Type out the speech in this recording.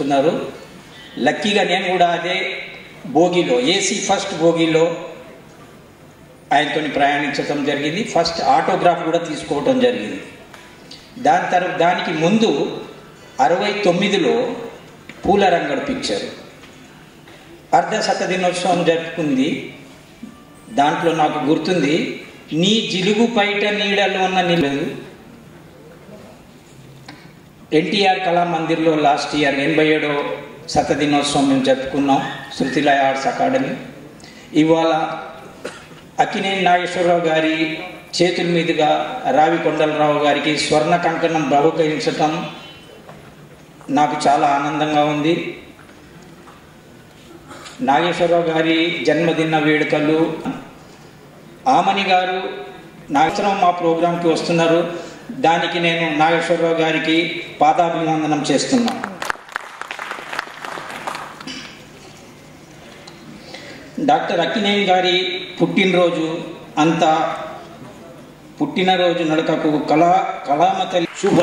వస్తున్నారు లక్కీగా నేను కూడా అదే బోగిలో ఏసీ ఫస్ట్ బోగిలో ఆయనతో ప్రయాణించడం జరిగింది. ఫస్ట్ ఆటోగ్రాఫ్ కూడా తీసుకోవడం జరిగింది. దాని తర్వాత దానికి ముందు అరవై తొమ్మిదిలో పూలరంగడు పిక్చర్. అర్ధ శత దినోత్సవం జరుపుకుంది. దాంట్లో నాకు గుర్తుంది నీ జిలుగు పైట నీడలో ఉన్న నిలదు ఎన్టీఆర్ కళామందిర్లో లాస్ట్ ఇయర్ ఎనభై ఏడో శతదినోత్సవం మేము జరుపుకున్నాం శృతిలయ ఆర్ట్స్ అకాడమీ. ఇవాళ అక్కినేని నాగేశ్వరరావు గారి చేతుల మీదుగా రావి కొండలరావు గారికి స్వర్ణ కంకణం బహుకరించటం నాకు చాలా ఆనందంగా ఉంది. నాగేశ్వరరావు గారి జన్మదిన వేడుకలు ఆమని గారు నాగేశ్వరరావు మా ప్రోగ్రాంకి వస్తున్నారు. దానికి నేను నాగేశ్వరరావు గారికి పాదాభివందనం చేస్తున్నాను డాక్టర్ అక్కినేని గారి పుట్టినరోజు అంతా పుట్టినరోజు నడకకు కళా కళామతలి శుభ